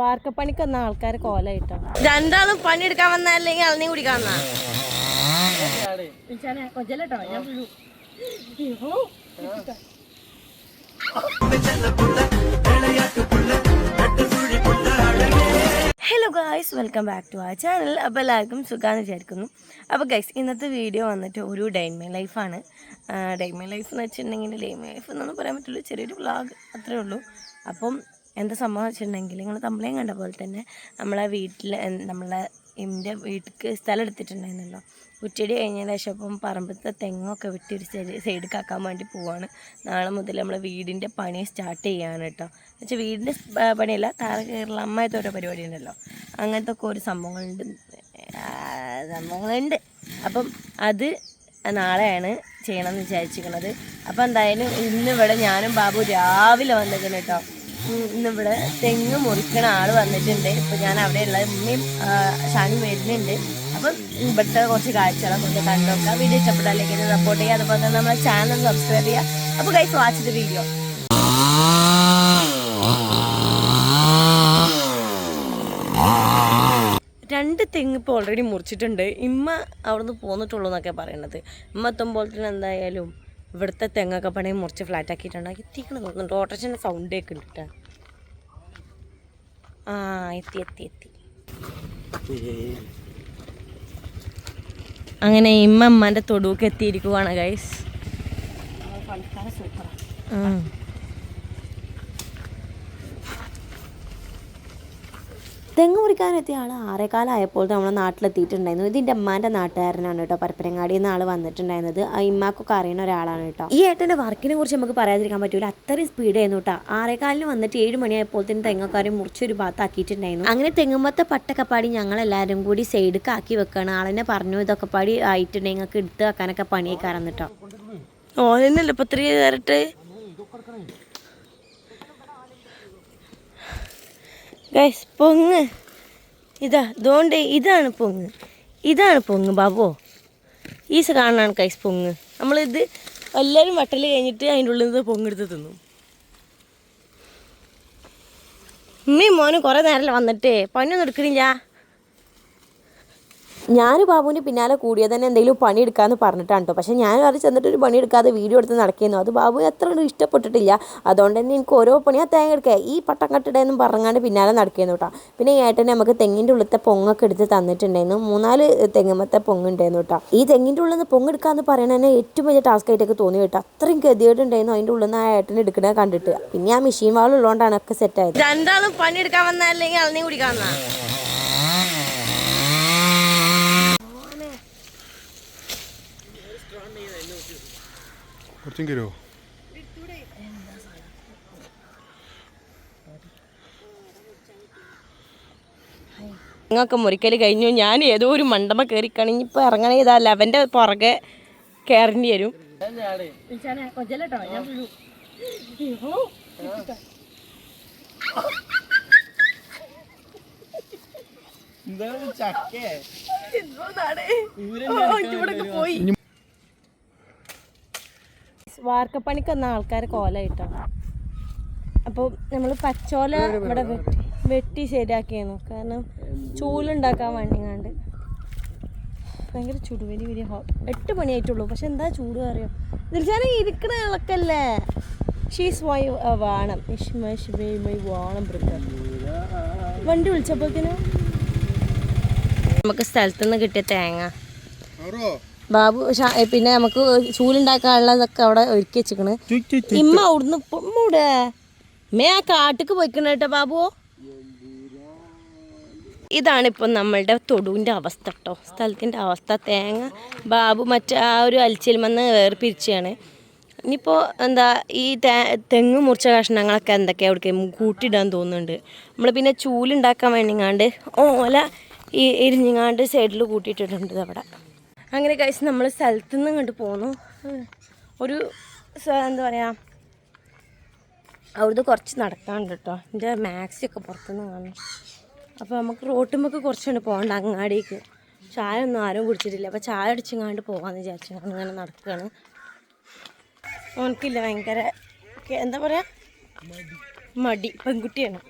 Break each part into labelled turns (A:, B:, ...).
A: വാർക്കപ്പണിക്ക് വന്ന ആൾക്കാർ കോലായിട്ടോ? രണ്ടാളും പണിയെടുക്കാൻ വന്ന അല്ലെങ്കിൽ അളഞ്ഞു കുടിക്കാൻ വന്നാ? Hello guys welcome back to ആ ചാനൽ അപ്പോൾ എല്ലാവർക്കും സുഖാന്ന് വിചാരിക്കുന്നു. അപ്പോൾ ഗൈസ് ഇന്നത്തെ വീഡിയോ വന്നിട്ട് ഒരു ഡൈമേ ലൈഫാണ് ഡൈമേ ലൈഫ് എന്ന് വെച്ചിട്ടുണ്ടെങ്കിൽ ഡൈമേ ലൈഫ് എന്നൊന്നും പറയാൻ പറ്റുള്ളൂ ചെറിയൊരു വ്ളോഗ് അത്രേ ഉള്ളൂ. അപ്പം എന്താ സംഭവം വെച്ചിട്ടുണ്ടെങ്കിൽ നിങ്ങൾ തമ്പളയും കണ്ട പോലെ തന്നെ നമ്മളെ വീട്ടിൽ നമ്മളെ എന്റെ വീട്ടിലേക്ക് സ്ഥലം എടുത്തിട്ടുണ്ടായിരുന്നല്ലോ. ഉച്ചടി കഴിഞ്ഞതിന് ശേഷം അപ്പം പറമ്പത്തെ തെങ്ങൊക്കെ വെട്ടി ഒരു സൈഡ് സൈഡ് കാക്കാൻ വേണ്ടി പോവാണ്. നാളെ മുതൽ നമ്മളെ വീടിന്റെ പണി സ്റ്റാർട്ട് ചെയ്യാണ് കേട്ടോ. എന്നുവെച്ചാൽ വീടിന്റെ പണിയല്ല താറ കയറുള്ള അമ്മായത്തെ ഓരോ പരിപാടി ഉണ്ടല്ലോ അങ്ങനത്തെ ഒക്കെ ഒരു സംഭവങ്ങളുണ്ട്. സംഭവങ്ങളുണ്ട്. അപ്പം അത് നാളെയാണ് ചെയ്യണമെന്ന് വിചാരിച്ചിരിക്കുന്നത്. അപ്പം എന്തായാലും ഇന്നിവിടെ ഞാനും ബാബു രാവിലെ വന്നേക്കുന്നു കേട്ടോ. ഇന്നിവിടെ തെങ്ങ് മുറിക്കണ ആൾ വന്നിട്ടുണ്ട്. ഇപ്പൊ ഞാൻ അവിടെ ഉള്ള ഉമ്മയും ഷാനും വരുന്നുണ്ട്. അപ്പം ഇവിടുത്തെ കുറച്ച് കാഴ്ചകളൊക്കെ ഒന്ന് കണ്ടോക്കാം വീഡിയോ ഇഷ്ടപ്പെട്ടാലേക്ക് സപ്പോർട്ട് ചെയ്യുക. അതുപോലെ തന്നെ നമ്മളെ ചാനൽ സബ്സ്ക്രൈബ് ചെയ്യുക. അപ്പോൾ കൈസ് വാച്ച് വീഡിയോ രണ്ട് തെങ്ങ് ഇപ്പോൾ ഓൾറെഡി മുറിച്ചിട്ടുണ്ട്. ഇമ്മ അവിടുന്ന് പോന്നിട്ടുള്ളൂ എന്നൊക്കെ പറയണത്. ഇമ്മ എത്തുമ്പോഴത്തേനും എന്തായാലും ഇവിടുത്തെ തെങ്ങൊക്കെ പണി മുറിച്ച് ഫ്ലാറ്റ് ആക്കിയിട്ടുണ്ട്. എത്തിക്കണം തോന്നുന്നുണ്ട് ഓട്ടോറിക്ഷന്റെ സൗണ്ട് ഒക്കെ ഉണ്ട് കേട്ടോ ആ എത്തി എത്തി എത്തി. അങ്ങനെ ഇമ്മ അമ്മാന്റെ തൊടുവൊക്കെ എത്തിയിരിക്കുവാണ് ഗൈസ് തെങ്ങ് മുറിക്കാനെത്തിയ ആൾ ആറേക്കാലായപ്പോൾ നമ്മുടെ നാട്ടിലെത്തിയിട്ടുണ്ടായിരുന്നു. ഇതിന്റെ അമ്മാന്റെ നാട്ടുകാരനാണ് കേട്ടോ. പരപ്പനങ്ങാടിയിൽ നിന്ന് ആൾ വന്നിട്ടുണ്ടായിരുന്നത്. ആ ഇമ്മാക്കൊക്കെ അറിയുന്ന ഒരാളാണ് കേട്ടോ. ഈ ഏട്ടന്റെ വർക്കിനെ കുറിച്ച് നമുക്ക് പറയാതിരിക്കാൻ പറ്റൂല. അത്രയും സ്പീഡ് ആയിരുന്നു കേട്ടോ. ആറേക്കാലിന് വന്നിട്ട് ഏഴ് മണിയായപ്പോൾ തന്നെ തെങ്ങക്കാരെ മുറിച്ചൊരു ഭാഗത്താക്കിയിട്ടുണ്ടായിരുന്നു. അങ്ങനെ തെങ്ങുമ്പത്തെ പട്ടൊക്കെ പാടി ഞങ്ങൾ എല്ലാവരും കൂടി സൈഡൊക്കെ ആക്കി വെക്കുകയാണ് ആളെന്നെ പറഞ്ഞു ഇതൊക്കെ പാടി ആയിട്ടുണ്ടെങ്കിൽ ഞങ്ങൾക്ക് എടുത്ത് വെക്കാനൊക്കെ പണിയേക്കാറന്ന് കേട്ടോ ഓനെന്നല്ലേ ഇപ്പം ഇത്രയും തരട്ടെ ഗൈസ് പൊങ്ങ്. ഇതാ ഇതുകൊണ്ട് ഇതാണ് പൊങ്ങ്. ഇതാണ് പൊങ്ങ് ബാബോ. ഈസ് കാണാണ് കൈസ് പൊങ്ങ്. നമ്മളിത് എല്ലാവരും വട്ടൽ കഴിഞ്ഞിട്ട് അതിന്റെ ഉള്ളിൽ നിന്ന് പൊങ്ങെടുത്ത് തിന്നു. ഉമ്മയും മോനും കുറേ നേരം വന്നിട്ട്. പണിയൊന്നും എടുക്കണില്ല. ഞാൻ ബാബുവിന് പിന്നാലെ കൂടിയത് തന്നെ എന്തെങ്കിലും പണി എടുക്കാമെന്ന് പറഞ്ഞിട്ടാണ് കേട്ടോ പക്ഷേ ഞാൻ അത് ചെന്നിട്ട് ഒരു പണി എടുക്കാതെ വീഡിയോ എടുത്ത് നടക്കുന്നു. അത് ബാബു അത്ര ഇഷ്ടപ്പെട്ടിട്ടില്ല. അതുകൊണ്ട് തന്നെ എനിക്ക് ഓരോ പണി ആ തേങ്ങ എടുക്കുക ഈ പട്ടം കട്ടിടയെന്നും പറഞ്ഞാണ്ട് പിന്നാലെ നടക്കുന്നു കേട്ടോ പിന്നെ ഈ ഏട്ടനെ നമുക്ക് തെങ്ങിന്റെ ഉള്ളിലത്തെ പൊങ്ങൊക്കെ എടുത്ത് തന്നിട്ടുണ്ടായിരുന്നു. മൂന്നാൽ തെങ്ങുമത്തെ പൊങ്ങുണ്ടായിരുന്നു കേട്ടോ ഈ തെങ്ങിന്റെ ഉള്ളിൽ നിന്ന് പൊങ്ങെടുക്കാന്ന് പറയുന്നത് തന്നെ ഏറ്റവും വലിയ ടാസ്ക് ആയിട്ടൊക്കെ തോന്നി കേട്ടോ. അത്രയും ഗതികേടുണ്ടായിരുന്നു അതിന്റെ ഉള്ളിൽ നിന്ന് ആ ഏട്ടനെ എടുക്കണത് കണ്ടിട്ട്. പിന്നെ ആ മെഷീൻ വാളുള്ളതുകൊണ്ടാണ് ഒക്കെ സെറ്റ് ആയത്. രണ്ടാളും പണിയെടുക്കാൻ വന്നാൽ അല്ലെങ്കിൽ അളഞ്ഞു കുടിക്കാൻ
B: കുറച്ചും കരുവോ
A: മുറിക്കൽ കഴിഞ്ഞു. ഞാൻ ഏതോ ഒരു മണ്ടമ കയറി കണിഞ്ഞിപ്പോൾ ഇറങ്ങണേ ഇതാ. ലെവന്റെ പുറകെ കയറേണ്ടി വരും. പോയി. വാർക്കപ്പണിക്ക് വന്ന ആൾക്കാർ കോലായിട്ടോ? അപ്പോൾ നമ്മൾ പച്ചോല ഇവിടെ വെട്ടി വെട്ടി ശരിയാക്കിയിരുന്നു കാരണം ചൂലുണ്ടാക്കാൻ വേണ്ടിങ്ങാണ്ട് ഭയങ്കര ചൂട് വലിയ എട്ട് മണിയായിട്ടുള്ളൂ. പക്ഷെ എന്താ ചൂട് അറിയോ? ഇതിൽ ഇരിക്കണ ഇളക്കല്ലേ ഷീസ് വൈ വാണം. വാണം വണ്ടി വിളിച്ചപ്പോഴത്തേനും നമുക്ക് സ്ഥലത്തുനിന്ന് കിട്ടിയ തേങ്ങ. ബാബു പിന്നെ നമുക്ക് ചൂലുണ്ടാക്കാനുള്ളതൊക്കെ അവിടെ ഒരുക്കി വെച്ചിക്കണ്. ഇമ്മ അവിടുന്ന് ഇമ്മൂടെ മേ ആ കാട്ടിക്ക് പോയിക്കണ കേട്ടോ ബാബു. ഇതാണ് ഇപ്പം നമ്മളുടെ തൊടുവിന്റെ അവസ്ഥ കേട്ടോ. സ്ഥലത്തിന്റെ അവസ്ഥ തേങ്ങ. ബാബു മറ്റേ ആ ഒരു അലിച്ചിൽമെന്ന് വേർപിരിച്ചാണ് ഇനിയിപ്പോൾ എന്താ ഈ തേ തെങ്ങ് മുറിച്ച കഷ്ണങ്ങളൊക്കെ എന്തൊക്കെയാണ് അവിടേക്ക് കൂട്ടിയിടാൻ തോന്നുന്നുണ്ട്. നമ്മൾ പിന്നെ ചൂലുണ്ടാക്കാൻ വേണ്ടിങ്ങാണ്ട് ഓല ഈ ഇരിഞ്ഞിങ്ങാണ്ട് സൈഡിൽ കൂട്ടിയിട്ടിട്ടുണ്ട് അവിടെ. അങ്ങനെ കഴിച്ച് നമ്മൾ സ്ഥലത്തു നിന്ന് കണ്ട് പോന്നു. ഒരു എന്താ പറയുക അവിടുന്ന് കുറച്ച് നടക്കാണ്ട് കേട്ടോ എന്റെ മാക്സി ഒക്കെ പുറത്തുനിന്ന് കാണും അപ്പോൾ നമുക്ക് റോട്ടുമ്മക്ക് കുറച്ചുണ്ട് പോകണ്ട അങ്ങാടിക്ക്. ചായ ഒന്നും ആരും കുടിച്ചിട്ടില്ല. അപ്പോൾ ചായ അടിച്ചിങ്ങാണ്ട് പോകാമെന്ന് വിചാരിച്ചു. അങ്ങനെ നടക്കുകയാണ് ഓനക്കില്ല ഭയങ്കര എന്താ പറയുക മടി. പെൺകുട്ടിയാണ്.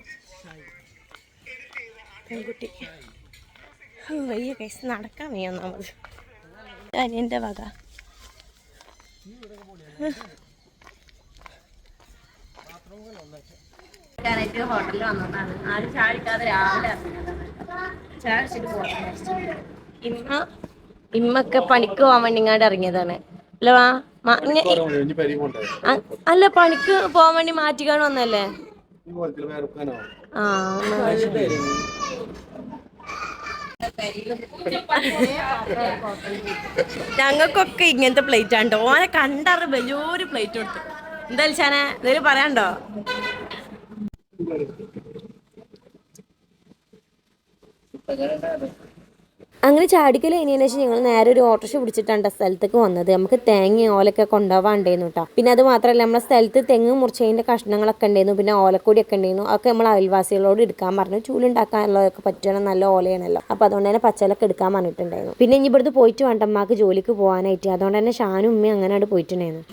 A: പെൺകുട്ടി. വയ്യ കൈസ് നടക്കാൻ വയ്യ ഒന്നാമത്. അനിയന്റെ വക. ഹോട്ടലിൽ വന്നതാണ്. ആരും ചാടിക്കാതെ രാവിലെ പോകാൻ ഇമ്മ ഇമ്മൊക്കെ പണിക്ക് പോവാൻ വേണ്ടി ഇങ്ങോട്ട് ഇറങ്ങിയതാണ്. അല്ല വാ മാ- അല്ല പണിക്ക് പോവാൻ വേണ്ടി മാറ്റിക്കാണ് വന്നല്ലേ ആ ഞങ്ങൾക്കൊക്കെ ഇങ്ങനത്തെ പ്ലേറ്റ് ആണ് ഓനെ കണ്ടറി വലിയൊരു പ്ലേറ്റ് കൊടുത്തു. എന്തായാലും ചാന എന്തെങ്കിലും പറയാണ്ടോ
B: അങ്ങനെ ചാടിക്കൽ കഴിഞ്ഞതിന് ശേഷം ഞങ്ങൾ നേരെ ഒരു ഓട്ടോറിക്ഷ പിടിച്ചിട്ടാണ് സ്ഥലത്തേക്ക് വന്നത്. നമുക്ക് തേങ്ങ ഓലൊക്കെ കൊണ്ടുപോകാണ്ടായിരുന്നു കേട്ടോ പിന്നെ അത് മാത്രമല്ല നമ്മുടെ സ്ഥലത്ത് തെങ്ങ് മുറിച്ചതിന്റെ കഷ്ണങ്ങളൊക്കെ ഉണ്ടായിരുന്നു. പിന്നെ ഓലക്കൊടിയൊക്കെ ഉണ്ടായിരുന്നു. അതൊക്കെ നമ്മൾ അയൽവാസികളോട് എടുക്കാൻ പറഞ്ഞു. ചൂലുണ്ടാക്കാനുള്ളതൊക്കെ പറ്റണം നല്ല ഓലയാണല്ലോ. അപ്പോൾ അതുകൊണ്ട് തന്നെ പച്ചലൊക്കെ എടുക്കാൻ പറഞ്ഞിട്ടുണ്ടായിരുന്നു. പിന്നെ ഇനി ഇവിടുന്ന് പോയിട്ട് വേണ്ട അമ്മയ്ക്ക് ജോലിക്ക് പോകാനായിട്ട് അതുകൊണ്ട് തന്നെ ഷാനും ഉമ്മയും അങ്ങനെ അവിടെ പോയിട്ടുണ്ടായിരുന്നു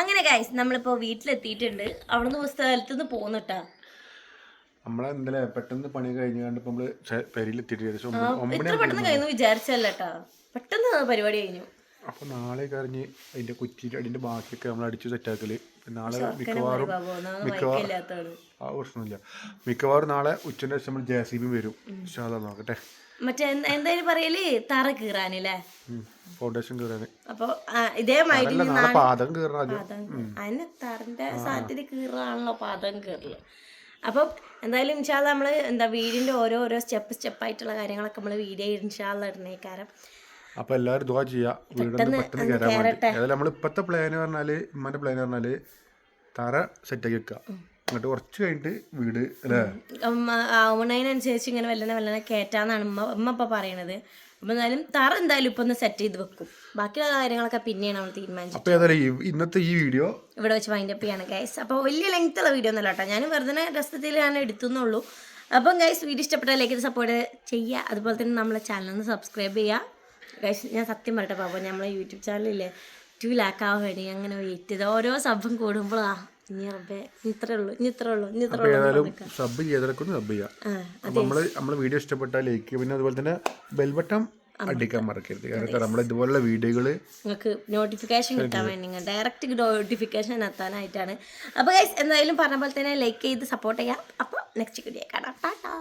A: അങ്ങനെ ഗൈസ് നമ്മളിപ്പോ വീട്ടിലെത്തിയിട്ടുണ്ട്. അവിടുന്ന് സ്ഥലത്തുനിന്ന് പോന്നിട്ടാ.
C: നമ്മളെ എന്തായാലും പെട്ടെന്ന് പണി കഴിഞ്ഞു കണ്ട് നമ്മൾ പെരിയിലെത്തിയിട്ട്
A: പെട്ടെന്ന് കഴിഞ്ഞു വിചാരിച്ചല്ലേട്ടാ പെട്ടെന്ന് പരിപാടി കഴിഞ്ഞു.
C: അപ്പൊ നാളെ കറിഞ്ഞ് അതിന്റെ കുറ്റി അതിന്റെ ബാക്കിയൊക്കെ നമ്മൾ അടിച്ചു സെറ്റാക്കൽ നാളെ മിക്കവാറും മിക്കവാറും ആ പ്രശ്നമില്ല മിക്കവാറും നാളെ ഉച്ചന്റെ ശേഷം നമ്മൾ ജെ സി ബി വരും. ഇൻഷാല്ലാ നോക്കട്ടെ.
A: മറ്റേ എന്ത- എന്തായാലും പറയൽ? തറ കീറാനല്ലേ?
C: ഫൗണ്ടേഷൻ കീറാന്.
A: അപ്പൊ ഇതേമാതിരി
C: പാദം
A: കീറാൻ അതിന് തറിന്റെ സാധ്യത കീറാണല്ലോ പാദം കീറൽ. അപ്പം എന്തായാലും ഇൻഷാല്ല നമ്മൾ എന്താ വീടിന്റെ ഓരോ ഓരോ സ്റ്റെപ്പ് സ്റ്റെപ്പായിട്ടുള്ള കാര്യങ്ങളൊക്കെ നമ്മൾ വീഡിയോ ഇൻഷാല്ല ഇടുന്നേക്കാരം
C: അപ്പൊ എല്ലാവരും ദുവാ ചെയ്യാ. വീടൊന്ന് പെട്ടെന്ന് കയറാൻ വേണ്ടി. അതായത് നമ്മൾ ഇപ്പത്തെ പ്ലാൻ പറഞ്ഞാൽ ഇമ്മന്റെ പ്ലാൻ പറഞ്ഞാൽ തറ സെറ്റ് ആക്കി വെക്കുക എന്നിട്ട് കുറച്ച് കഴിഞ്ഞിട്ട് വീട് അല്ലേ?
A: ആവണതിനനുസരിച്ച് ഇങ്ങനെ വല്ലനെ വല്ലനെ കയറ്റാന്നാണ് ഉമ്മ ഉമ്മ ഇപ്പം പറയണത്. അപ്പൊ എന്തായാലും തറ എന്തായാലും ഇപ്പൊ ഒന്ന് സെറ്റ് ചെയ്ത് വെക്കും. ബാക്കിയുള്ള കാര്യങ്ങളൊക്കെ പിന്നെയാണ് നമ്മൾ തീരുമാനിച്ചത്
C: അപ്പൊ ഏതായാലും ഇന്നത്തെ ഈ വീഡിയോ
A: ഇവിടെ വെച്ച് വൈൻഡ് അപ്പ് ചെയ്യാണ് ഗൈസ് അപ്പോൾ വലിയ ലെങ്ത് ഉള്ള വീഡിയോ ഒന്നുമല്ല കേട്ടോ. ഞാൻ വെറുതെ രസത്തിൽ ഞാൻ എടുത്തുന്നുള്ളൂ. അപ്പം ഗൈസ് വീഡിയോ ഇഷ്ടപ്പെട്ടാൽ ലൈക്ക് സപ്പോർട്ട് ചെയ്യുക. അതുപോലെ തന്നെ നമ്മളെ ചാനൽ ഒന്ന് സബ്സ്ക്രൈബ് ചെയ്യുക. ഞാൻ സത്യം പറയട്ടെ പാപ്പ നമ്മളെ യൂട്യൂബ് ചാനലില്ലേ ടു ലാക്ക് ആവാൻ വേണ്ടി അങ്ങനെ വെയിറ്റ് ചെയ്ത്. ഓരോ സബും കൂടുമ്പോഴാ ഇനി റബ്ബേ ഇത്രേ ഉള്ളൂ ഇനി ഇത്രേ ഉള്ളൂ ഇനി ഇത്രേ ഉള്ളൂ.
C: സബ് ചെയ്തതൊക്കെ ഒന്ന് സബ് ചെയ്യാം. അപ്പൊ നമ്മൾ വീഡിയോ ഇഷ്ടപ്പെട്ടാൽ ലൈക്ക് പിന്നെ അതുപോലെ തന്നെ ബെൽബട്ടം അടിക്കാൻ മറക്കരുത്. കാരണം നമ്മൾ ഇതുപോലുള്ള വീഡിയോകൾ
A: നിങ്ങൾക്ക് നോട്ടിഫിക്കേഷൻ കിട്ടാൻ വേണ്ടി ഡയറക്റ്റ് നോട്ടിഫിക്കേഷൻ എത്താനായിട്ടാണ് അപ്പോൾ എന്തായാലും പറഞ്ഞ പോലെ തന്നെ ലൈക്ക് ചെയ്ത് സപ്പോർട്ട് ചെയ്യാം. അപ്പോൾ നെക്സ്റ്റ് വീഡിയോ കാണാം. ടാറ്റാ